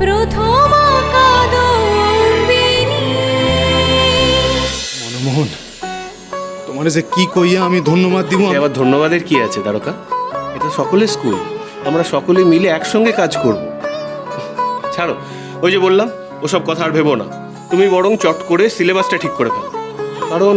প্রথম মনমোহন তোমার যে কি কইয়া আমি ধন্যবাদ দিব আবার ধন্যবাদের কি আছে দ্বারকা এটা সকলের স্কুল আমরা সকলে মিলে একসঙ্গে কাজ করব। ছাড়ো ওই যে বললাম ওসব কথা আর ভেবো না। তুমি বরং চট করে সিলেবাসটা ঠিক করে ফেলো। কারণ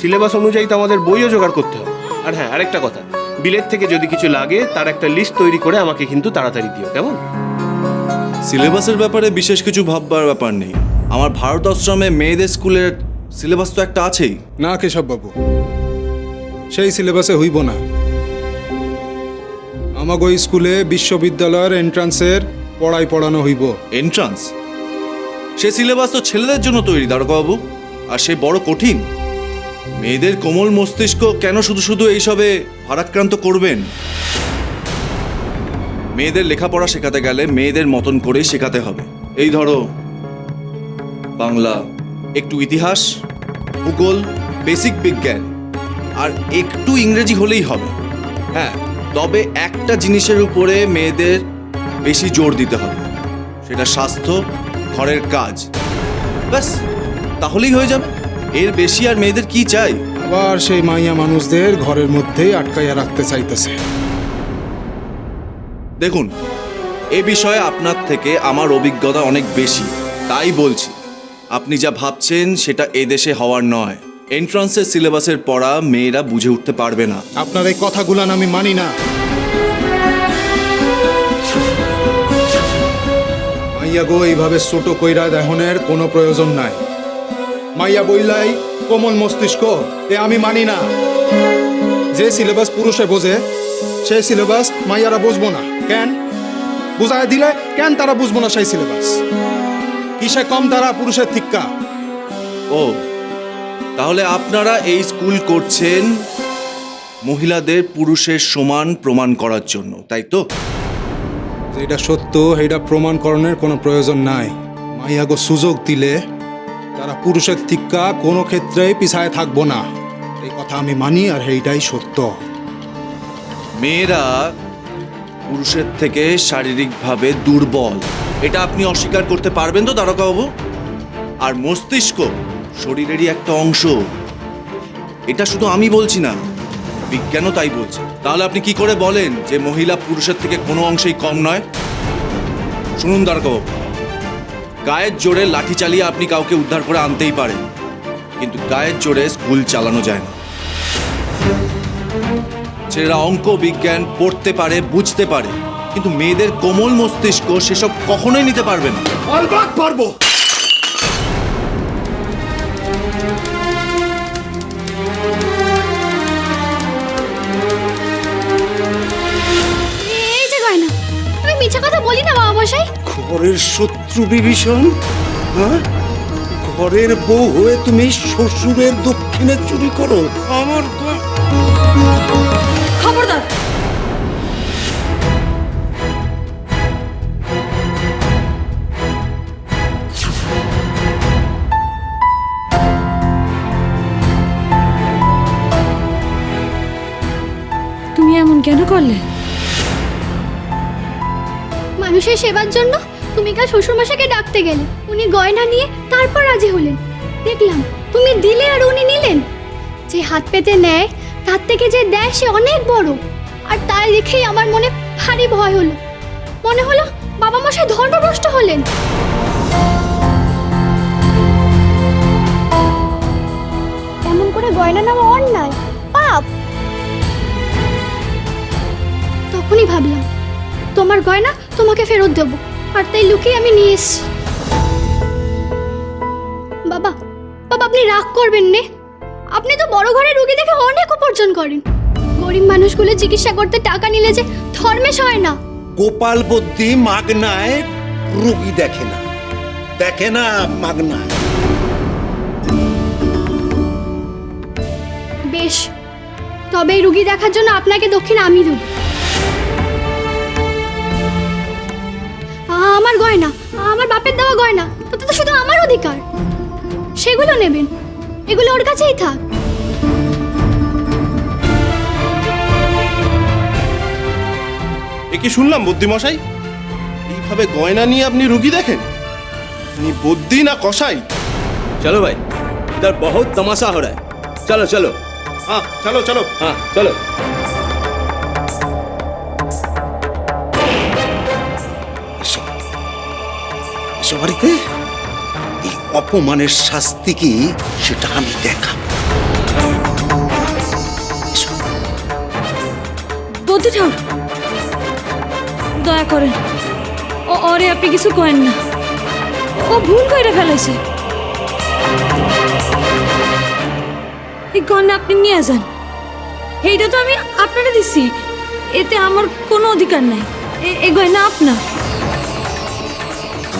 সিলেবাস অনুযায়ী তো আমাদের বইও জোগাড় করতে হবে। আর হ্যাঁ আরেকটা কথা বিলেত থেকে যদি কিছু লাগে তার একটা লিস্ট তৈরি করে আমাকে কিন্তু তাড়াতাড়ি দিও কেমন? সিলেবাসের ব্যাপারে বিশেষ কিছু ভাববার ব্যাপার নেই। আমার ভারত আশ্রমে মেয়েদের স্কুলের সিলেবাস তো একটা আছেই। না কেশব বাবু সেই সিলেবাসে হইব না। আমাকে ওই স্কুলে বিশ্ববিদ্যালয়ের এন্ট্রান্সের পড়াই পড়ানো হইব। এন্ট্রান্স? সে সিলেবাস তো ছেলেদের জন্য তৈরি দ্বারকাবাবু আর সে বড় কঠিন। মেয়েদের কোমল মস্তিষ্ক কেন শুধু শুধু এইসবে ভারাক্রান্ত করবেন? মেয়েদের লেখাপড়া শেখাতে গেলে মেয়েদের মতন করেই শেখাতে হবে। এই ধরো, বাংলা, একটু ইতিহাস, ভূগোল, বেসিক বিজ্ঞান, আর একটু ইংরেজি হলেই হবে। হ্যাঁ তবে একটা জিনিসের উপরে মেয়েদের বেশি জোর দিতে হবে। সেটা স্বাস্থ্য, ঘরের কাজ। ব্যাস, তাহলেই হয়ে যাবে। এর বেশি আর মেয়েদের কি চাই? আবার সেই মাইয়া মানুষদের ঘরের মধ্যেই আটকাইয়া রাখতে চাইতেছে। দেখুন, এ বিষয়ে আপনার থেকে আমার অভিজ্ঞতা অনেক বেশি, তাই বলছি। আপনি যা ভাবছেন সেটা এদেশে হওয়ার নয়। এন্ট্রান্সের সিলেবাসের পড়া মেয়েরা বুঝে উঠতে পারবে না। আপনার এই কথাগুলান আমি মানি না। মাইয়া গো, এইভাবে ছোট কইরা দেহনের কোনো প্রয়োজন নাই। মাইয়া বইলাই, কোমল মস্তিষ্ক, এ আমি মানি না। যে সিলেবাস পুরুষে বোঝে সেই সিলেবাস মাইয়ারা বুঝব না। কেন? বুঝায় দিলে কেন তারা বুঝব না সেই সিলেবাস কিসে কম তারা পুরুষের থিক্কা? ও তাহলে আপনারা এই স্কুল করছেন মহিলাদের পুরুষের সমান প্রমাণ করার জন্য তাই তো? এটা সত্য সেইটা প্রমাণকরণের কোনো প্রয়োজন নাই। মাইয়াগো সুযোগ দিলে তারা পুরুষের থিক্কা কোনো ক্ষেত্রেই পিছায় থাকব না। এই কথা আমি মানি আর সেইটাই সত্য। মেয়েরা পুরুষের থেকে শারীরিকভাবে দুর্বল। এটা আপনি অস্বীকার করতে পারবেন তো, দ্বারকাবাবু? আর মস্তিষ্ক শরীরেরই একটা অংশ। এটা শুধু আমি বলছি না, বিজ্ঞানও তাই বলছে। তাহলে আপনি কি করে বলেন যে মহিলা পুরুষের থেকে কোনো অংশেই কম নয়? শুনুন দ্বারকাবাবু, গায়ের জোরে লাঠি চালিয়ে আপনি কাউকে উদ্ধার করে আনতেই পারেন। কিন্তু গায়ের জোরে স্কুল চালানো যায় না। ছেলেরা অঙ্ক বিজ্ঞান পড়তে পারে বুঝতে পারে। কিন্তু মেয়েদের কোমল মস্তিষ্ক সেসব কখনোই নিতে পারবে না। পারব। এই যে গয়না আমি মিছে কথা বলি না বাবা মশাই ঘরের শত্রু বিভীষণ হ্যাঁ? ঘরের বউ হয়ে তুমি শ্বশুরের দক্ষিণে চুরি করো। আমার কেন করলে? মানুষের সেবার জন্য তুমি কাল শ্বশুরমশাইকে ডাকতে গেলে। উনি গয়না নিয়ে তারপর রাজি হলেন। দেখলাম তুমি দিলে আর উনি নিলেন। যে হাত পেতে নেয়, তার থেকে যে দেয় সে অনেক বড়। আর তাই দেখেই আমার মনে ভারী ভয় হলো। মনে হলো বাবা মশাই ধর্মভ্রষ্ট হলেন। এমন করে গয়না নেওয়া অন্যায়। তখনই ভাবলাম তোমার গয়না তোমাকে ফেরত দেব আর তাই লুকিয়ে আমি নিয়ে এসেছি। বাবা বাবা আপনি রাগ করবেন নে। আপনি তো বড় ঘরে রুগী দেখে অনেক উপার্জন করেন। গরিব মানুষগুলো চিকিৎসা করতে টাকা নিলে যে ধর্মেশ হয় না। গোপাল বুদ্ধি মাগনায় রুগী দেখে না। দেখে না মাগনা বেশ তবে রুগী দেখার জন্য আপনাকে দক্ষিণ আমি দেব। আমার গয়না আমার বাপের দেওয়া গয়না তাতে তো শুধু আমার অধিকার সেগুলো নেবেন এগুলো ওর কাছেই থাক এ কি শুনলাম বুদ্ধিমশাই এই এইভাবে গয়না নিয়ে আপনি রুগী দেখেন আপনি বদ্যি না কষাই चलो भाई इधर बहुत तमाशा हो रहा है चलो चलो হ্যাঁ চলো চলো हाँ चलो এসো বাড়িতে? এই অপমানের শাস্তি কি সেটা আমি দেখাবো। বদ্যি ঠাউর দয়া করেন। ও অরে আপনি কিছু করেন না। ও ভুল করে ফেলাইছে এই গয়না আপনি নিয়ে যান। এইটা তো আমি আপনারে দিছি এতে আমার কোনো অধিকার নাই। এ- গয়না আপনার।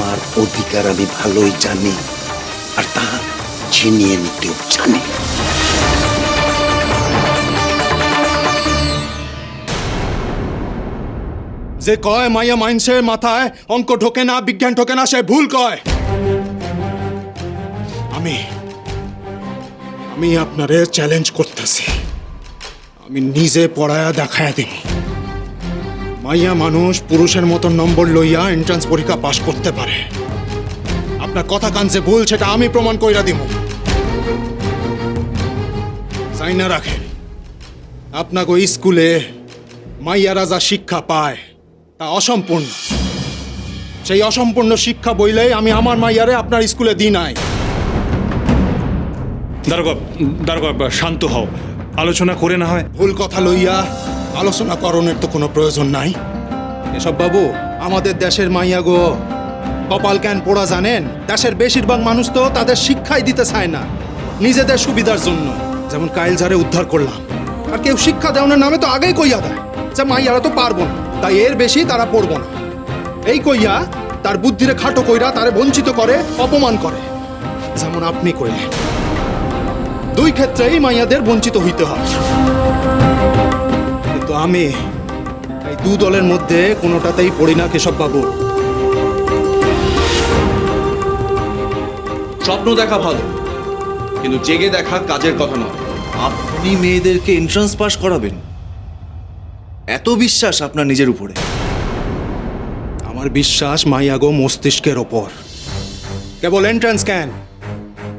আমার অধিকার আমি ভালোই জানি, আর তা ছিনিয়ে নিতেও জানি। যে কয় মাইয়া মাইন্সের মাথায় অঙ্ক ঢোকে না, বিজ্ঞান ঢোকে না, সে ভুল কয়। আমি আমি আপনারে চ্যালেঞ্জ করতেছি। আমি নিজে পড়ায়া দেখায় দিব। মাইয়া মানুষ পুরুষের মতো নম্বর লইয়া এন্ট্রান্স পরীক্ষা পাশ করতে পারে। আপনার কথা কান যে ভুল সেটা আমি প্রমাণ কইরা দিব সাইনা রাখেন আপনাকে ওই স্কুলে মাইয়ারা যা শিক্ষা পায় তা অসম্পূর্ণ। সেই অসম্পূর্ণ শিক্ষা বইলে আমি আমার মাইয়ারে আপনার স্কুলে দিই নাই। দারোগা দারোগা শান্ত হও। আলোচনা করে না হয়। ভুল কথা লইয়া আলোচনা করণের তো কোনো প্রয়োজন নাই। এসব বাবু, আমাদের দেশের মাইয়া গো, কপাল ক্যান পোড়া জানেন, দেশের বেশিরভাগ মানুষ তো তাদের শিক্ষাই দিতে চায় না, নিজেদের সুবিধার জন্য। যেমন কাইলঝারে উদ্ধার করলাম। আর কেউ শিক্ষা দেওয়ার নামে তো আগেই কইয়া দেয় যে মাইয়ারা তো পারব না, তাই এর বেশি তারা পড়ব না। এই কইয়া তার বুদ্ধিরে খাটো কইরা তারে বঞ্চিত করে, অপমান করে। যেমন আপনি কইলেন। দুই ক্ষেত্রেই মাইয়াদের বঞ্চিত হইতে হয়। আমি এই দু দলের মধ্যে কোনোটাতেই পড়ি না কেশব বাবু। স্বপ্ন দেখা ভালো কিন্তু জেগে দেখা কাজের কথা নয়। আপনি মেয়েদেরকে এন্ট্রান্স পাস করাবেন? এত বিশ্বাস আপনার নিজের উপরে। আমার বিশ্বাস মাইয়াগো মস্তিষ্কের ওপর। কেবল এন্ট্রান্স ক্যান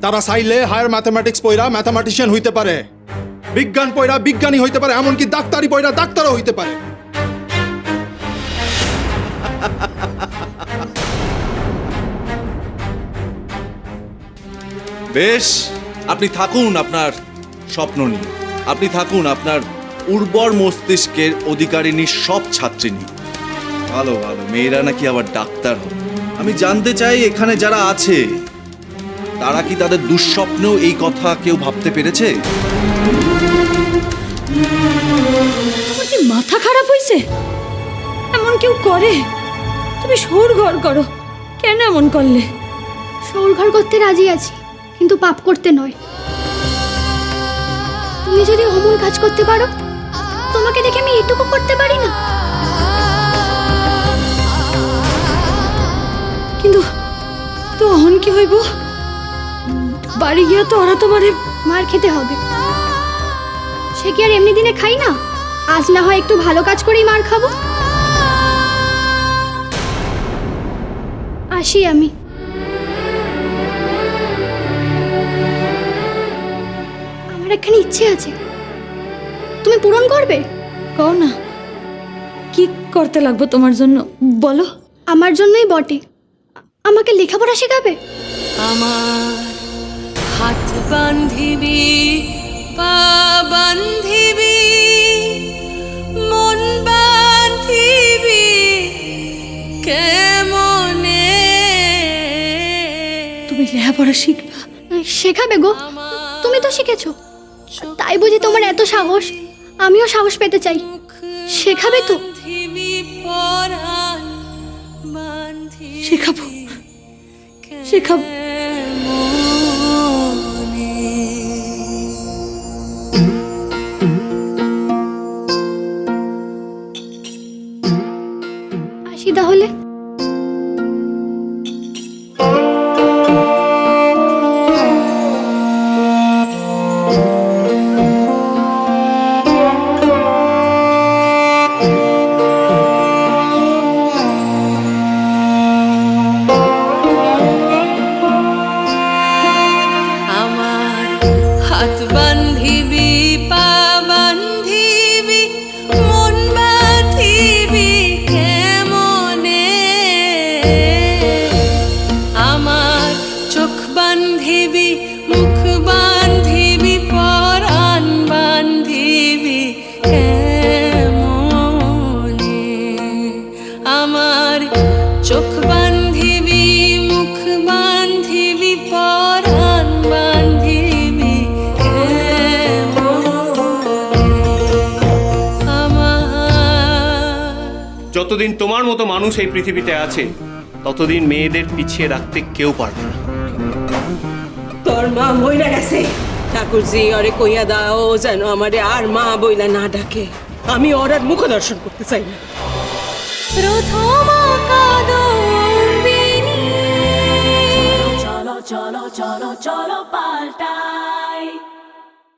তারা চাইলে হায়ার ম্যাথামেটিক্স পয়রা ম্যাথামেটিশিয়ান হইতে পারে। বিজ্ঞান পয়রা বিজ্ঞানী হইতে পারে, এমনকি ডাক্তারি পয়রা ডাক্তারও হইতে পারে। বেশ, আপনি থাকুন আপনার স্বপ্ন নিয়ে। আপনি থাকুন আপনার উর্বর মস্তিষ্কের অধিকারিণী সব ছাত্রী নিয়ে। ভালো ভালো, মেয়েরা নাকি আবার ডাক্তার হবে। আমি জানতে চাই এখানে যারা আছে, তারা কি তাদের দুঃস্বপ্নেও এই কথা কেউ ভাবতে পেরেছে? তোমার কি মাথা খারাপ হয়েছে এমন কেউ করে? তুমি সৌর ঘর করো। কেন এমন করলে? সৌরঘর করতে রাজি আছি কিন্তু পাপ করতে নয়। তুমি যদি অমন কাজ করতে পারো তোমাকে দেখে আমি এটুকু করতে পারি না। কিন্তু তো অহন কি হইব? বাড়ি গিয়া তো ওরা তোমারে মার খেতে হবে। সে কি আর এমনি দিনে খাই না? আজ না হয় একটু ভালো কাজ করেই মার খাব। আসি আমি। আমার একখানে ইচ্ছে আছে। তুমি পূরণ করবে? কও না। কি করতে লাগবো তোমার জন্য? বলো। আমার জন্যই বটে। আমাকে লেখাপড়া শেখাবে? আমার হাত বান্ধিবি। পা বান্ধিবি মন বান্ধিবি কেমনে? তুমি লেখাপড়া শিখবা? শেখাবে গো। তুমি তো শিখেছো। তাই বুঝি তোমার এত সাহস। আমিও সাহস পেতে চাই। শেখাবে তো। শেখাবো। শেখাবো। হাত বান্ধি যতদিন তোমার মতো মানুষ এই পৃথিবীতে আছে ততদিন মেয়েদের পিছিয়ে রাখতে কেউ পারবে না। তোর মা মইরা গেছে। ঠাকুরজি ওরে কইয়া দাও যেন আমারে আর মা বইলা না ডাকে। আমি ওর আর মুখ দর্শন করতে চাই না। প্রথম চলো চলো চলো চলো পাল্টা।